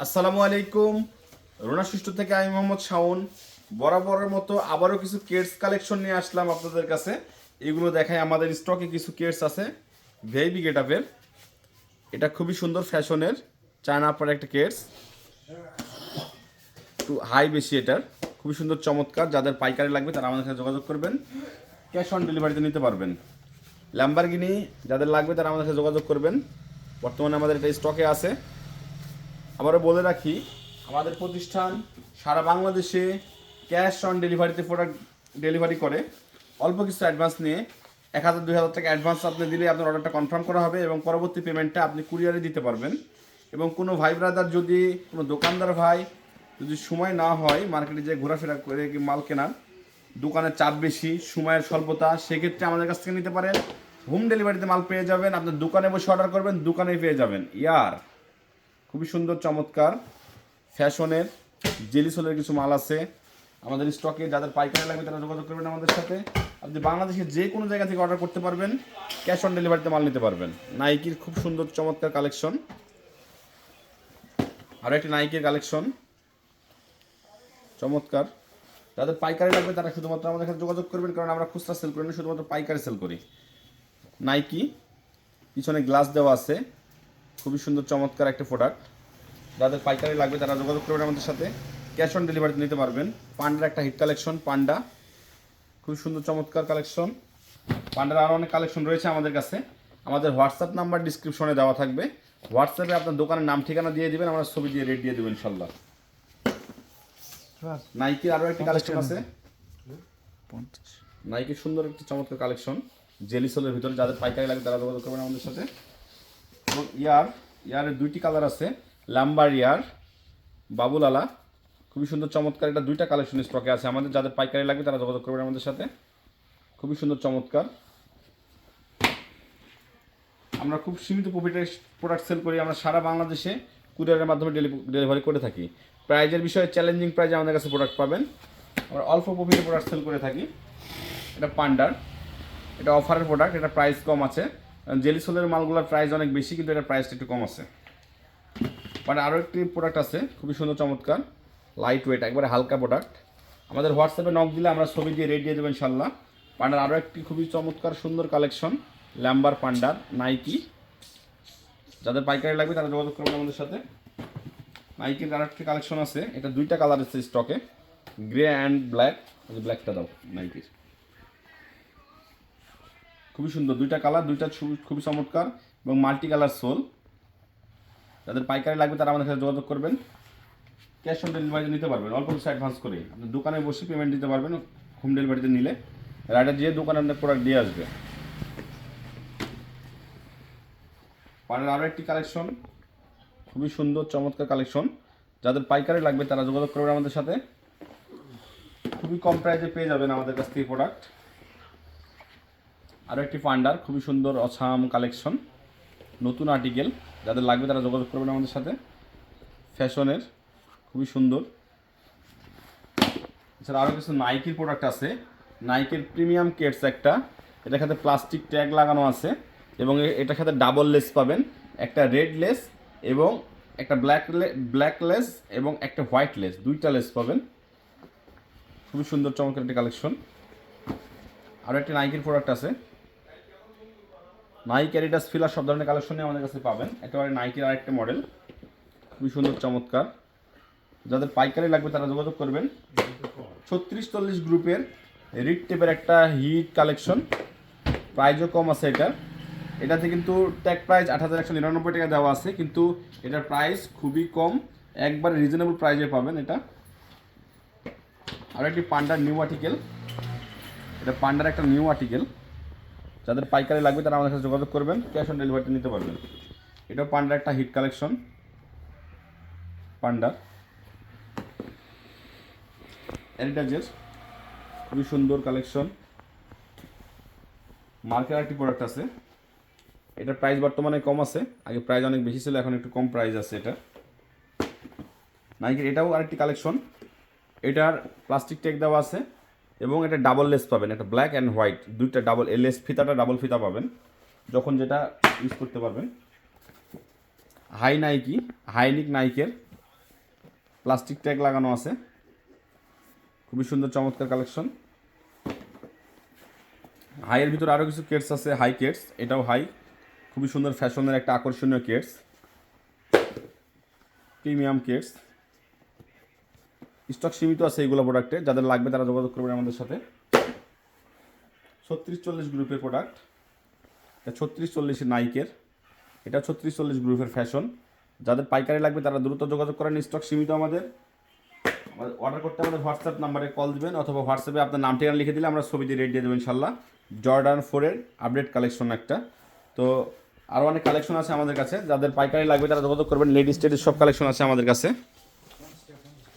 আসসালামু আলাইকুম। রোনা সুষ্ঠু থেকে আমি মোহাম্মদ শাওন। বরাবরের মতো আবারও কিছু কেটস কালেকশন নিয়ে আসলাম আপনাদের কাছে। এগুলো দেখায় আমাদের স্টকে কিছু কেটস আছে, ভেইবি গেটআপের এটা খুবই সুন্দর ফ্যাশনের, চায়না আপার একটা কেটস একটু হাই বেশি এটার। খুবই সুন্দর, চমৎকার। যাদের পাইকারি লাগবে তারা আমাদের সাথে যোগাযোগ করবেন। ক্যাশ অন ডেলিভারিতে নিতে পারবেন। ল্যাম্বারগিনি যাদের লাগবে তারা আমাদের সাথে যোগাযোগ করবেন। বর্তমানে আমাদের এটা স্টকে আছে। আবারও বলে রাখি, আমাদের প্রতিষ্ঠান সারা বাংলাদেশে ক্যাশ অন ডেলিভারিতে প্রোডাক্ট ডেলিভারি করে। অল্প কিছু অ্যাডভান্স নিয়ে এক হাজার, দুই হাজার টাকা অ্যাডভান্স আপনি দিলে আপনার অর্ডারটা কনফার্ম করা হবে এবং পরবর্তী পেমেন্টটা আপনি কুরিয়ারে দিতে পারবেন। এবং কোনো ভাই ব্রাদার যদি, কোনো দোকানদার ভাই যদি সময় না হয় মার্কেটে যে ঘোরাফেরা করে মাল কেনার, দোকানের চাপ বেশি, সময়ের স্বল্পতা, সেক্ষেত্রে আমাদের কাছ থেকে নিতে পারেন। হোম ডেলিভারিতে মাল পেয়ে যাবেন, আপনার দোকানে বসে অর্ডার করবেন দোকানে পেয়ে যাবেন। ইয়ার, খুবই সুন্দর, চমৎকার, ফ্যাশনের, জেলি সোলের কিছু মাল আছে। আমাদের স্টকে যাদের পাইকারি লাগবে তারা যোগাযোগ করবেন আমাদের সাথে। আপনি বাংলাদেশের যে কোনো জায়গা থেকে অর্ডার করতে পারবেন ক্যাশ অন ডেলিভারিতে মাল নিতে পারবেন। নাইকির খুব সুন্দর, চমৎকার কালেকশন আরও একটি নাইকির কালেকশন চমৎকার। যাদের পাইকারি লাগবে তারা শুধুমাত্র আমাদের সাথে যোগাযোগ করবেন, কারণ আমরা খুচরা সেল করি না, শুধুমাত্র পাইকারি সেল করি। নাইকি। পিছনে গ্লাস দেওয়া আছে। খুবই সুন্দর চমৎকার একটা প্রোডাক্ট যাদের পাইকারি লাগবে তারা যোগাযোগ করবেন আমাদের সাথে। ক্যাশ অন ডেলিভারিতে নিতে পারবেন। পান্ডার একটা হিট কালেকশন পান্ডা। খুবই সুন্দর চমৎকার কালেকশন পান্ডার আরও অনেক কালেকশন রয়েছে আমাদের কাছে। আমাদের হোয়াটসঅ্যাপ নাম্বার ডিসক্রিপশনে দেওয়া থাকবে। হোয়াটসঅ্যাপে আপনার দোকানের নাম ঠিকানা দিয়ে দেবেন আমরা ছবি দিয়ে রেট দিয়ে দেবেন ইনশাল্লাহ নাইকির আরও একটি কালেকশন আছে। নাইকির সুন্দর একটি চমৎকার কালেকশন জেলি সোলের ভিতরে যাদের পাইকারি লাগে তারা যোগাযোগ করবেন আমাদের সাথে। এবং ইয়ার, ইয়ারের দুইটি কালার আছে, লাম্বার ইয়ার বাবুলালা খুবই সুন্দর, চমৎকার এটা দুইটা কালেকশন স্টকে আছে। আমাদের যাদের পাইকারি লাগবে তারা যোগাযোগ করবেন আমাদের সাথে। খুবই সুন্দর, চমৎকার। আমরা খুব সীমিত প্রফিটের প্রোডাক্ট সেল করি। আমরা সারা বাংলাদেশে কুরিয়ারের মাধ্যমে ডেলিভারি করে থাকি। প্রাইজের বিষয়ে চ্যালেঞ্জিং প্রাইজে আমাদের কাছে প্রোডাক্ট পাবেন। আমরা অল্প প্রফিটের প্রোডাক্ট সেল করে থাকি। এটা পান্ডার। এটা অফারের প্রোডাক্ট এটা প্রাইস কম আছে। জেলি সোলের মালগুলোর প্রাইস অনেক বেশি, কিন্তু এটার প্রাইসটা একটু কম আছে। মানে আরও একটি প্রোডাক্ট আছে, খুবই সুন্দর, চমৎকার লাইট ওয়েট একবারে হালকা প্রোডাক্ট আমাদের হোয়াটসঅ্যাপে নক দিলে আমরা ছবি দিয়ে রেট দিয়ে দেবো ইনশাল্লাহ পান্ডার আরও একটি খুবই চমৎকার, সুন্দর কালেকশন ল্যাম্বার পান্ডার নাইকি যাদের পাইকারি লাগবে তারা যোগাযোগ করবেন আমাদের সাথে। নাইকির আর একটি কালেকশন আছে, এটা দুইটা কালার আছে স্টকে গ্রে অ্যান্ড ব্ল্যাক ব্ল্যাকটা দাও নাইকির খুবই সুন্দর। দুইটা কালার দুইটা খুবই চমৎকার এবং মাল্টি কালার সোল যাদের পাইকারি লাগবে তারা আমাদের সাথে যোগাযোগ করবেন। ক্যাশ অন ডেলিভারি নিতে পারবেন। অল্প কিছু অ্যাডভান্স করে আপনি দোকানে বসে পেমেন্ট দিতে পারবেন হোম ডেলিভারিতে নিলে। রাইডার দিয়ে দোকানে আপনার প্রোডাক্ট দিয়ে আসবে। পানের আরও একটি কালেকশন খুবই সুন্দর, চমৎকার কালেকশন যাদের পাইকারি লাগবে তারা যোগাযোগ করবেন আমাদের সাথে। খুবই কম প্রাইসে পেয়ে যাবেন আমাদের কাছ থেকে প্রোডাক্ট আরও একটি পান্ডার খুবই সুন্দর, অসাম কালেকশন নতুন আর্টিকেল যাদের লাগবে তারা যোগাযোগ করবেন আমাদের সাথে। ফ্যাশনের খুবই সুন্দর। এছাড়া আরও কিছু নাইকির প্রোডাক্ট আছে। নাইকের প্রিমিয়াম কেটস একটা। এটার সাথে প্লাস্টিক ট্যাগ লাগানো আছে এবং এটার সাথে ডাবল লেস পাবেন। একটা রেড লেস এবং একটা ব্ল্যাক ব্ল্যাক লেস এবং একটা হোয়াইট লেস দুইটা লেস পাবেন। খুবই সুন্দর, চমৎকার একটি কালেকশন আরও একটি নাইকের প্রোডাক্ট আছে। নাইক অ্যাডিডাস ফিলার সব ধরনের কালেকশনই আমাদের কাছে পাবেন। একেবারে নাইকের আরেকটা মডেল খুবই সুন্দর, চমৎকার। যাদের পাইকারি লাগবে তারা যোগাযোগ করবেন। ছত্রিশ চল্লিশ গ্রুপের রিড টেপের একটা হিট কালেকশন প্রাইজও কম আছে এটার। এটাতে কিন্তু ট্যাগ প্রাইস আট হাজার একশো নিরানব্বই টাকা দেওয়া আছে, কিন্তু এটার প্রাইস খুবই কম। একবারে রিজনেবল প্রাইজে পাবেন এটা। আর একটি পান্ডার নিউ আর্টিকেল এটা পান্ডার একটা নিউ আর্টিকেল যাদের পাইকারি লাগবে তারা আমাদের সাথে যোগাযোগ করবেন, ক্যাশ অন ডেলিভারিতে নিতে পারবেন। এটাও পান্ডার একটা হিট কালেকশন। পান্ডার এরিটাজের খুবই সুন্দর কালেকশন। মার্কের একটি প্রোডাক্ট আছে। এটার প্রাইস বর্তমানে কম আছে। আগে প্রাইস অনেক বেশি ছিল, এখন একটু কম প্রাইস আছে এটা। নাইকের এটাও আরেকটি কালেকশন। এটার প্লাস্টিক টেক দেওয়া আছে। এবং এটা ডাবল লেস পাবেন, একটা ব্ল্যাক অ্যান্ড হোয়াইট দুইটা ডাবল লেস ফিতাটা ডাবল ফিতা পাবেন, যখন যেটা ইউজ করতে পারবেন। হাই নাইকি হাইনিক নাইকের প্লাস্টিক ট্যাগ লাগানো আছে। খুবই সুন্দর, চমৎকার কালেকশন হাইয়ের ভিতরে আরও কিছু কেটস আছে হাই কেটস এটাও হাই খুবই সুন্দর ফ্যাশনের একটা আকর্ষণীয় কেটস প্রিমিয়াম কেটস স্টক সীমিত আছে এইগুলো প্রোডাক্টে যাদের লাগবে তারা যোগাযোগ করবেন আমাদের সাথে। ছত্রিশ চল্লিশ গ্রুপের প্রোডাক্ট এটা ছত্রিশ চল্লিশ নাইকের। এটা ছত্রিশ চল্লিশ গ্রুপের ফ্যাশন যাদের পাইকারি লাগবে তারা দ্রুত যোগাযোগ করেন, স্টক সীমিত আমাদের। অর্ডার করতে আমাদের হোয়াটসঅ্যাপ নাম্বারে কল দেবেন, অথবা হোয়াটসঅ্যাপে আপনার নাম ঠিকানা লিখে দিলে আমরা ছবি দিয়ে রেডি দিয়ে দেবেন ইনশাল্লাহ। জর্ডান ফোরের আপডেট কালেকশন একটা। তো আরও অনেক কালেকশন আছে আমাদের কাছে। যাদের পাইকারি লাগবে তারা যোগাযোগ করবেন লেডিস টেডিস সব কালেকশন আছে আমাদের কাছে।